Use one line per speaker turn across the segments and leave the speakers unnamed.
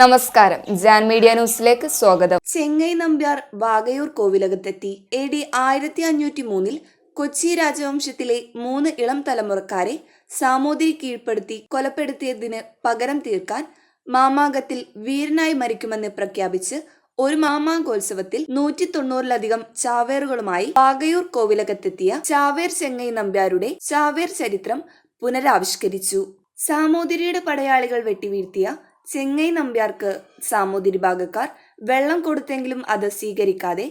നമസ്കാരം. ജാൻ മീഡിയ ന്യൂസിലേക്ക് സ്വാഗതം.
ചെങ്ങൈ നമ്പ്യാർ വാഗയൂർ കോവിലകത്തെത്തി. എ ഡി ആയിരത്തി അഞ്ഞൂറ്റി മൂന്നിൽ കൊച്ചി രാജവംശത്തിലെ മൂന്ന് ഇളം തലമുറക്കാരെ സാമൂതിരി കീഴ്പ്പെടുത്തി കൊലപ്പെടുത്തിയതിന് പകരം തീർക്കാൻ മാമാങ്കത്തിൽ വീരനായി മരിക്കുമെന്ന് പ്രഖ്യാപിച്ച് ഒരു മാമാങ്കോത്സവത്തിൽ നൂറ്റി തൊണ്ണൂറിലധികം ചാവേറുകളുമായി വാഗയൂർ കോവിലകത്തെത്തിയ ചാവേർ ചെങ്ങൈ നമ്പ്യാരുടെ ചാവേർ ചരിത്രം പുനരാവിഷ്കരിച്ചു. സാമൂതിരിയുടെ പടയാളികൾ വെട്ടിവീഴ്ത്തിയ ചെങ്ങൈ നമ്പ്യാർക്ക് സാമൂതിരി ഭാഗക്കാർ വെള്ളം കൊടുത്തെങ്കിലും അത് സ്വീകരിക്കാതെ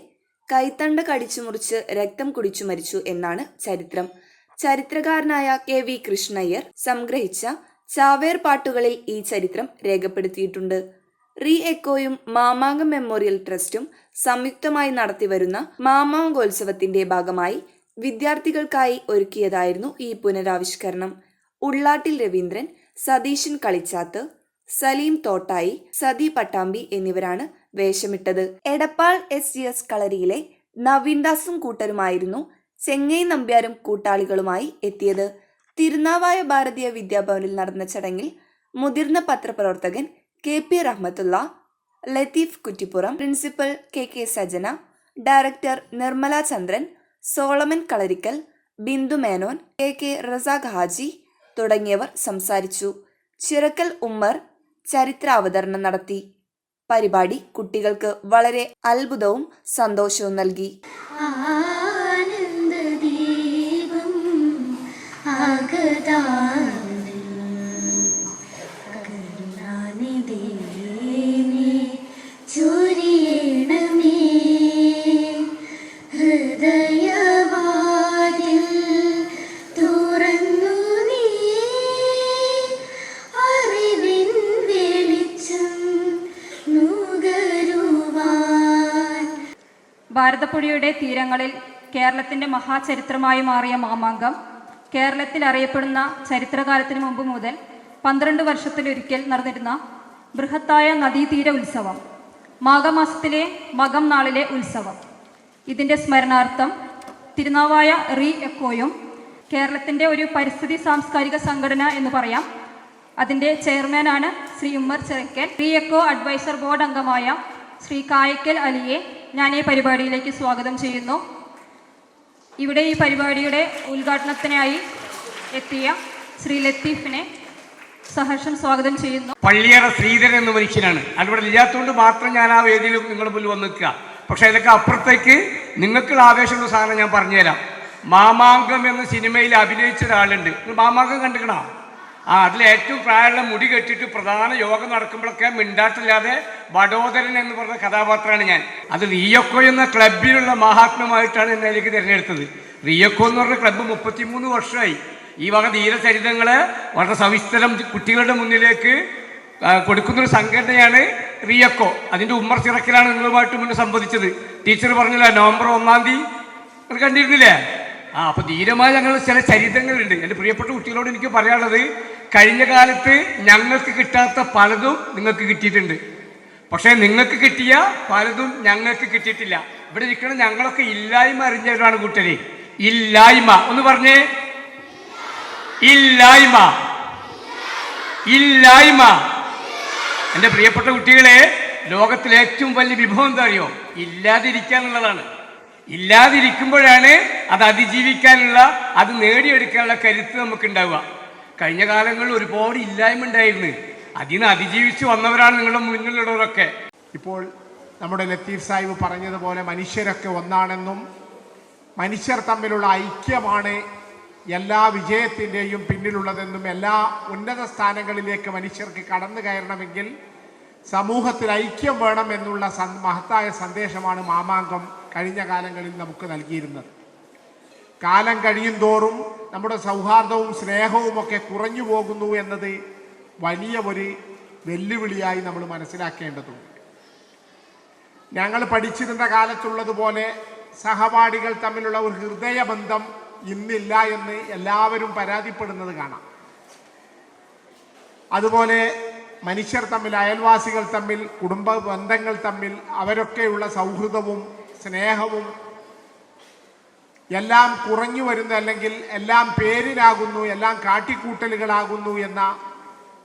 കൈത്തണ്ട കടിച്ചു മുറിച്ച് രക്തം കുടിച്ചു മരിച്ചു എന്നാണ് ചരിത്രം. ചരിത്രകാരനായ കെ വി കൃഷ്ണയ്യർ സംഗ്രഹിച്ച ചാവേർ പാട്ടുകളിൽ ഈ ചരിത്രം രേഖപ്പെടുത്തിയിട്ടുണ്ട്. റീ എക്കോയും മാമാങ്കം മെമ്മോറിയൽ ട്രസ്റ്റും സംയുക്തമായി നടത്തിവരുന്ന മാമാങ്കോത്സവത്തിന്റെ ഭാഗമായി വിദ്യാർത്ഥികൾക്കായി ഒരുക്കിയതായിരുന്നു ഈ പുനരാവിഷ്കരണം. ഉള്ളാട്ടിൽ രവീന്ദ്രൻ സതീശൻ കളിച്ചാത്ത് സലീം തോട്ടായി സതി പട്ടാമ്പി എന്നിവരാണ് വേഷമിട്ടത്. എടപ്പാൾ എസ് ജി എസ് കളരിയിലെ നവീൻദാസും കൂട്ടരുമായിരുന്നു ചെങ്ങൈ നമ്പ്യാരും കൂട്ടാളികളുമായി എത്തിയത്. തിരുനാവായ ഭാരതീയ വിദ്യാഭവനിൽ നടന്ന ചടങ്ങിൽ മുതിർന്ന പത്രപ്രവർത്തകൻ K P Rahmathulla Latheef Kuttippuram principal K K Sajana director Nirmala Chandran Solomon Kalarikkal Bindu Menon K K Razak Haji തുടങ്ങിയവർ സംസാരിച്ചു. ചിറക്കൽ ഉമ്മർ ചരിത്രാവതരണം നടത്തി. പരിപാടി കുട്ടികൾക്ക് വളരെ അത്ഭുതവും സന്തോഷവും നൽകി.
ആനന്ദദീപം ദീപം കരുണാനിധി
തീരങ്ങളിൽ കേരളത്തിന്റെ മഹാചരിത്രമായി മാറിയ മാമാങ്കം കേരളത്തിൽ അറിയപ്പെടുന്ന ചരിത്രകാലത്തിന് മുമ്പ് മുതൽ പന്ത്രണ്ട് വർഷത്തിലൊരിക്കൽ നടന്നിരുന്ന ബൃഹത്തായ നദീതീര ഉത്സവം മാഘമാസത്തിലെ മകം നാളിലെ ഉത്സവം. ഇതിന്റെ സ്മരണാർത്ഥം തിരുനാവായ റീ എക്കോയും കേരളത്തിന്റെ ഒരു പരിസ്ഥിതി സാംസ്കാരിക സംഘടന എന്ന് പറയാം. അതിന്റെ ചെയർമാനാണ് Shri Ummer Cherakkal re eco adviser board അംഗമായ ശ്രീ കായക്കൽ അലിയെ ഞാൻ ഈ പരിപാടിയിലേക്ക് സ്വാഗതം ചെയ്യുന്നു. ഇവിടെ ഈ പരിപാടിയുടെ ഉദ്ഘാടനത്തിനായി എത്തിയ ശ്രീ ലത്തീഫിനെ സഹർഷം സ്വാഗതം ചെയ്യുന്നു.
പള്ളിയറ ശ്രീധരൻ എന്ന മനുഷ്യനാണ്. അതിവിടെ ഇല്ലാത്തതുകൊണ്ട് മാത്രം ഞാൻ ആ വേദിയിൽ നിങ്ങളുടെ മുന്നിൽ വന്ന് നിൽക്കുക. പക്ഷേ അതിനൊക്കെ അപ്പുറത്തേക്ക് നിങ്ങൾക്കുള്ള ആവേശമുള്ള സാധനം ഞാൻ പറഞ്ഞുതരാം. മാമാങ്കം എന്ന സിനിമയിൽ അഭിനയിച്ച ഒരാളുണ്ട്. മാമാങ്കം കണ്ടിക്കണോ ആ അതിൽ ഏറ്റവും പ്രായമുള്ള മുടി കെട്ടിട്ട് പ്രധാന യോഗം നടക്കുമ്പോഴൊക്കെ മിണ്ടാട്ടില്ലാതെ വടോദരൻ എന്ന് പറഞ്ഞ കഥാപാത്രമാണ് ഞാൻ. അത് റിയക്കോ എന്ന ക്ലബിലുള്ള മഹാത്മമായിട്ടാണ് എന്നെ അതിലേക്ക് തിരഞ്ഞെടുത്തത്. റിയക്കോ എന്ന് പറഞ്ഞ ക്ലബ്ബ് മുപ്പത്തിമൂന്ന് വർഷമായി. ഈ വക ധീരചരിതങ്ങളെ വളരെ സവിസ്തരം കുട്ടികളുടെ മുന്നിലേക്ക് കൊടുക്കുന്നൊരു സംഘടനയാണ് റിയക്കോ. അതിന്റെ ഉമ്മർ ചിറക്കിലാണ് നിങ്ങളുമായിട്ട് മുന്നേ സംവദിച്ചത്. ടീച്ചർ പറഞ്ഞില്ല നവംബർ ഒന്നാം തീയതി. കണ്ടിരുന്നില്ലേ? ആ അപ്പോൾ ധീരമായ ഞങ്ങൾ ചില ചരിത്രങ്ങളുണ്ട്. എന്റെ പ്രിയപ്പെട്ട കുട്ടികളോട് എനിക്ക് പറയാനുള്ളത് കഴിഞ്ഞ കാലത്ത് ഞങ്ങൾക്ക് കിട്ടാത്ത പലതും നിങ്ങൾക്ക് കിട്ടിയിട്ടുണ്ട്. പക്ഷേ നിങ്ങൾക്ക് കിട്ടിയ പലതും ഞങ്ങൾക്ക് കിട്ടിയിട്ടില്ല. ഇവിടെ നിൽക്കുന്ന ഞങ്ങളൊക്കെ ഇല്ലായ്മ അറിഞ്ഞവരാണ് കൂട്ടരെ. ഇല്ലായ്മ. ഒന്ന് പറഞ്ഞേ. ഇല്ലായ്മ. ഇല്ലായ്മ. എന്റെ പ്രിയപ്പെട്ട കുട്ടികളെ ലോകത്തിലെ ഏറ്റവും വലിയ വിഭവം എന്താ അറിയോ? ഇല്ലാതിരിക്കുക എന്നുള്ളതാണ്. ഇല്ലാതിരിക്കുമ്പോഴാണ് അത് അതിജീവിക്കാനുള്ള അത് നേടിയെടുക്കാനുള്ള കരുത്ത് നമുക്ക് ഉണ്ടാവുക കഴിഞ്ഞ കാലങ്ങളിൽ ഒരുപാട് ഇല്ലായ്മ ഉണ്ടായിരുന്നു. അതിന് അതിജീവിച്ച് വന്നവരാണ് നിങ്ങളുടെ മുന്നിലുള്ളവരൊക്കെ.
ഇപ്പോൾ നമ്മുടെ ലത്തീഫ് സാഹിബ് പറഞ്ഞതുപോലെ മനുഷ്യരൊക്കെ ഒന്നാണെന്നും മനുഷ്യർ തമ്മിലുള്ള ഐക്യമാണ് എല്ലാ വിജയത്തിന്റെയും പിന്നിലുള്ളതെന്നും എല്ലാ ഉന്നത സ്ഥാനങ്ങളിലേക്ക് മനുഷ്യർക്ക് കടന്നു കയറണമെങ്കിൽ സമൂഹത്തിൽ ഐക്യം വേണം എന്നുള്ള മഹത്തായ സന്ദേശമാണ് മാമാങ്കം കഴിഞ്ഞ കാലങ്ങളിൽ നമുക്ക് നൽകിയിരുന്നത്. കാലം കഴിയും തോറും നമ്മുടെ സൗഹാർദ്ദവും സ്നേഹവും ഒക്കെ കുറഞ്ഞു പോകുന്നു എന്നത് വലിയ ഒരു വെല്ലുവിളിയായി നമ്മൾ മനസ്സിലാക്കേണ്ടതുണ്ട്. ഞങ്ങൾ പഠിച്ചിരുന്ന കാലത്തുള്ളതുപോലെ സഹപാഠികൾ തമ്മിലുള്ള ഒരു ഹൃദയബന്ധം ഇന്നില്ല എന്ന് എല്ലാവരും പരാതിപ്പെടുന്നത് കാണാം. അതുപോലെ മനുഷ്യർ തമ്മിൽ അയൽവാസികൾ തമ്മിൽ കുടുംബ ബന്ധങ്ങൾ തമ്മിൽ അവരൊക്കെയുള്ള സൗഹൃദവും സ്നേഹവും എല്ലാം കുറഞ്ഞു വരുന്ന അല്ലെങ്കിൽ എല്ലാം പേരിനാകുന്നു എല്ലാം കാട്ടിക്കൂട്ടലുകളാകുന്നു എന്ന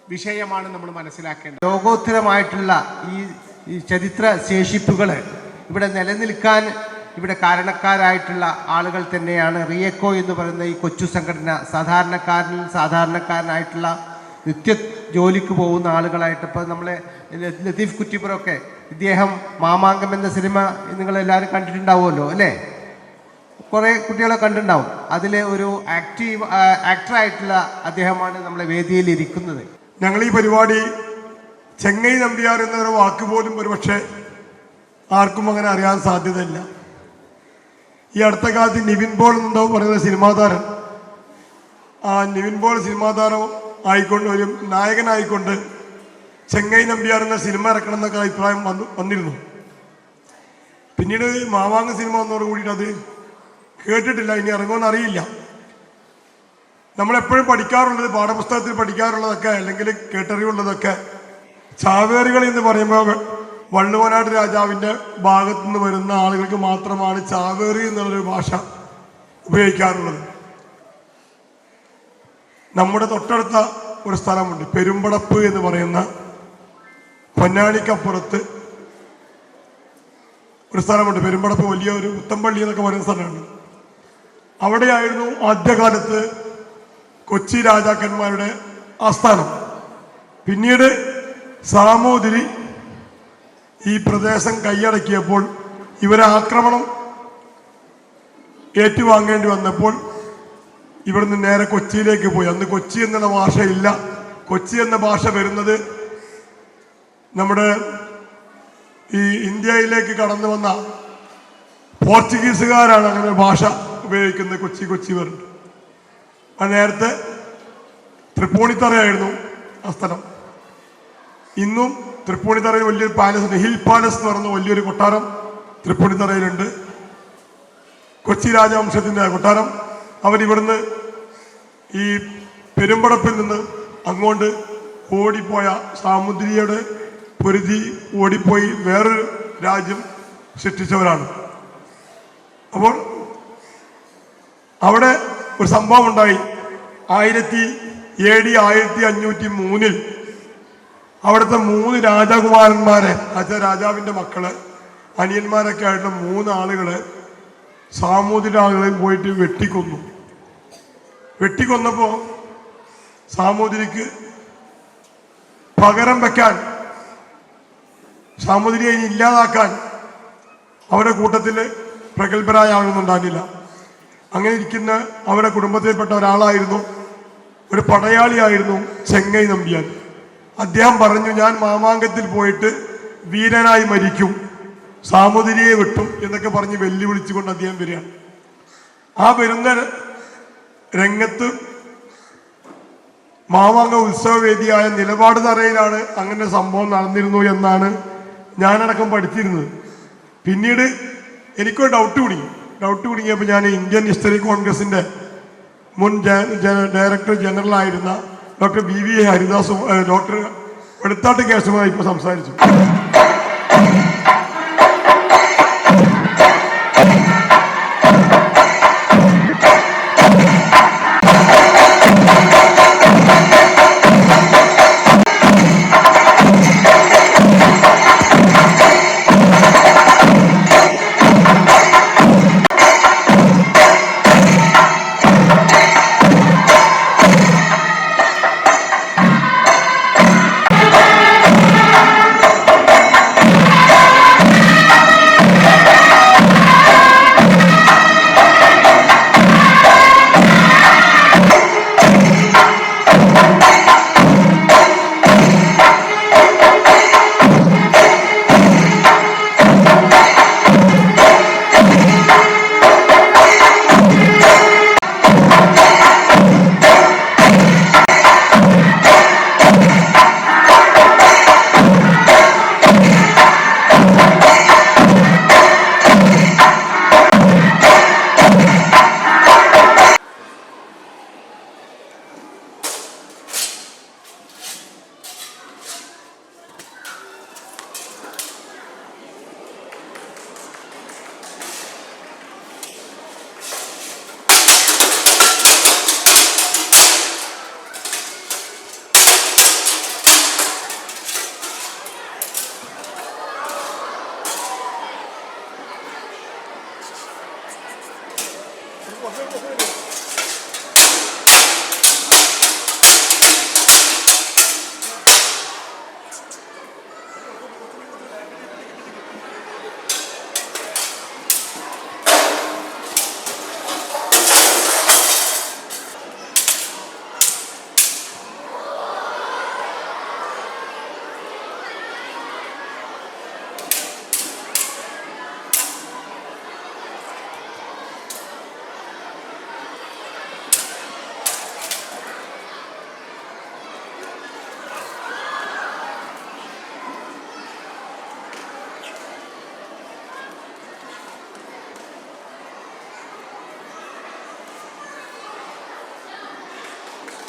വിഷയമാണ് നമ്മൾ മനസ്സിലാക്കേണ്ടത്.
ലോകോത്തരമായിട്ടുള്ള ഈ ചരിത്ര ശേഷിപ്പുകൾ ഇവിടെ നിലനിൽക്കാൻ ഇവിടെ കാരണക്കാരായിട്ടുള്ള ആളുകൾ തന്നെയാണ്. റിയക്കോ എന്ന് പറയുന്ന ഈ കൊച്ചു സംഘടന സാധാരണക്കാരൻ സാധാരണക്കാരനായിട്ടുള്ള നിത്യ ജോലിക്ക് പോകുന്ന ആളുകളായിട്ട് ഇപ്പോൾ നമ്മളെ ലതീഫ് കുറ്റിപ്പുറമൊക്കെ ഇദ്ദേഹം മാമാങ്കം എന്ന സിനിമ നിങ്ങളെല്ലാവരും കണ്ടിട്ടുണ്ടാവുമല്ലോ അല്ലേ? കുറേ കുട്ടികളെ കണ്ടിട്ടുണ്ടാവും. അതിലെ ഒരു ആക്റ്റീവ് ആക്ടറായിട്ടുള്ള അദ്ദേഹമാണ് നമ്മളെ വേദിയിൽ ഇരിക്കുന്നത്.
ഞങ്ങൾ ഈ പരിപാടി ചെങ്ങൈ നമ്പ്യാർ എന്നൊരു വാക്ക് പോലും ഒരുപക്ഷെ ആർക്കും അങ്ങനെ അറിയാൻ സാധ്യതയില്ല. ഈ അടുത്ത കാലത്ത് നിവിൻ പോൾ എന്നുണ്ടോ പറയുന്ന സിനിമാ താരം. ആ നിവിൻ പോൾ സിനിമാ താരം ആയിക്കൊണ്ട് ഒരു നായകനായിക്കൊണ്ട് ചെങ്ങൈ നമ്പ്യാർ എന്ന സിനിമ ഇറക്കണം എന്നൊക്കെ അഭിപ്രായം വന്നു വന്നിരുന്നു. പിന്നീട് മാവാങ്ങ സിനിമ വന്നതോട് കൂടിയിട്ട് അത് കേട്ടിട്ടില്ല ഇനി ഇറങ്ങുമെന്ന് അറിയില്ല. നമ്മളെപ്പോഴും പഠിക്കാറുള്ളത് പാഠപുസ്തകത്തിൽ പഠിക്കാറുള്ളതൊക്കെ അല്ലെങ്കിൽ കേട്ടറിവുള്ളതൊക്കെ. ചാവേറുകൾ എന്ന് പറയുമ്പോൾ വള്ളുവനാട് രാജാവിന്റെ ഭാഗത്തു നിന്ന് വരുന്ന ആളുകൾക്ക് മാത്രമാണ് ചാവേറി എന്നുള്ളൊരു ഭാഷ ഉപയോഗിക്കാറുള്ളത്. നമ്മുടെ തൊട്ടടുത്ത ഒരു സ്ഥലമുണ്ട് പെരുമ്പടപ്പ് എന്ന് പറയുന്ന പൊന്നാളിക്കപ്പുറത്ത് ഒരു സ്ഥലമുണ്ട് പെരുമ്പടപ്പ് വലിയ ഒരു ഉത്തമ്പള്ളി എന്നൊക്കെ പറയുന്ന സ്ഥലമാണ്. അവിടെയായിരുന്നു ആദ്യകാലത്ത് കൊച്ചി രാജാക്കന്മാരുടെ ആസ്ഥാനം. പിന്നീട് സാമൂതിരി ഈ പ്രദേശം കൈയടക്കിയപ്പോൾ ഇവരെ ആക്രമണം ഏറ്റുവാങ്ങേണ്ടി വന്നപ്പോൾ ഇവിടുന്ന് നേരെ കൊച്ചിയിലേക്ക് പോയി. അന്ന് കൊച്ചി എന്നുള്ള ഭാഷയില്ല. കൊച്ചി എന്ന ഭാഷ വരുന്നത് നമ്മുടെ ഈ ഇന്ത്യയിലേക്ക് കടന്നു വന്ന പോർച്ചുഗീസുകാരാണ് അങ്ങനെ ഭാഷ. ഉപയോഗിക്കുന്നത് കൊച്ചി കൊച്ചി വരുന്നത് അത് നേരത്തെ തൃപ്പൂണിത്തറയായിരുന്നു ആ സ്ഥലം. ഇന്നും തൃപ്പൂണിത്തറയിൽ വലിയൊരു പാലസ് ഹിൽ പാലസ് എന്ന് പറയുന്ന വലിയൊരു കൊട്ടാരം തൃപ്പൂണിത്തറയിലുണ്ട്. കൊച്ചി രാജവംശത്തിന്റെ കൊട്ടാരം. അവരിവിടുന്ന് ഈ പെരുമ്പടപ്പിൽ നിന്ന് അങ്ങോട്ട് ഓടിപ്പോയ സാമുദ്രിയുടെ പൊരുതി ഓടിപ്പോയി വേറൊരു രാജ്യം സൃഷ്ടിച്ചവരാണ്. അപ്പോൾ അവിടെ ഒരു സംഭവം ഉണ്ടായി. ആയിരത്തി എ ഡി ആയിരത്തി അഞ്ഞൂറ്റി മൂന്നിൽ അവിടുത്തെ മൂന്ന് രാജകുമാരന്മാരെ അച്ഛ രാജാവിന്റെ മക്കൾ അനിയന്മാരൊക്കെ ആയിട്ടുള്ള മൂന്ന് ആളുകൾ സാമൂതിരി ആളുകളെയും പോയിട്ട് വെട്ടിക്കൊന്നു. വെട്ടിക്കൊന്നപ്പോൾ സാമൂതിരിക്ക് പകരം വെക്കാൻ സാമൂതിരിയെ ഇല്ലാതാക്കാൻ അവരുടെ കൂട്ടത്തിൽ പ്രഗത്ഭരായ ആളൊന്നുണ്ടാകില്ല അങ്ങനെ ഇരിക്കുന്ന അവരുടെ കുടുംബത്തിൽപ്പെട്ട ഒരാളായിരുന്നു. ഒരു പടയാളിയായിരുന്നു ചെങ്ങൈ നമ്പ്യാൻ. അദ്ദേഹം പറഞ്ഞു ഞാൻ മാമാങ്കത്തിൽ പോയിട്ട് വീരനായി മരിക്കും സാമൂതിരിയെ വിട്ടും എന്നൊക്കെ പറഞ്ഞ് വെല്ലുവിളിച്ചുകൊണ്ട് അദ്ദേഹം വരികയാണ്. ആ വരുന്ന രംഗത്ത് മാമാങ്ക ഉത്സവവേദിയായ നിലപാട് തറയിലാണ് അങ്ങനെ സംഭവം നടന്നിരുന്നു എന്നാണ് ഞാനടക്കം പഠിച്ചിരുന്നത്. പിന്നീട് എനിക്കൊരു ഡൗട്ട് കുടുങ്ങി ഡൗട്ട് കുടുങ്ങിയപ്പോൾ ഞാൻ ഇന്ത്യൻ ഹിസ്റ്ററി കോൺഗ്രസിന്റെ മുൻ ഡയറക്ടർ ജനറൽ ആയിരുന്ന doctor B V Haridas doctor Veluthatt കേസുമായി ഇപ്പോൾ സംസാരിച്ചു.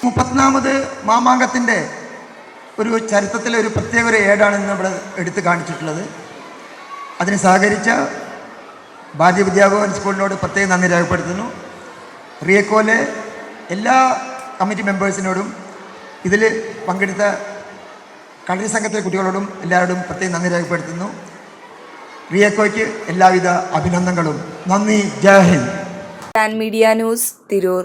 മുപ്പത്തിനാമത് മാമാങ്കത്തിന്റെ ഒരു ചരിത്രത്തിലെ ഒരു പ്രത്യേക ഒരു ഏടാണ് ഇന്ന് ഇവിടെ എടുത്തു കാണിച്ചിട്ടുള്ളത്. അതിന് സഹകരിച്ച ബാല്യ വിദ്യാഭവൻ സ്കൂളിനോട് പ്രത്യേകം നന്ദി രേഖപ്പെടുത്തുന്നു. റിയക്കോലെ എല്ലാ കമ്മിറ്റി മെമ്പേഴ്സിനോടും ഇതിൽ പങ്കെടുത്ത കളരി സംഘത്തിലെ കുട്ടികളോടും എല്ലാവരോടും പ്രത്യേകം നന്ദി രേഖപ്പെടുത്തുന്നു. റിയക്കോയ്ക്ക് എല്ലാവിധ അഭിനന്ദനങ്ങളും. നന്ദി Jai Hind.
Media news Tirur.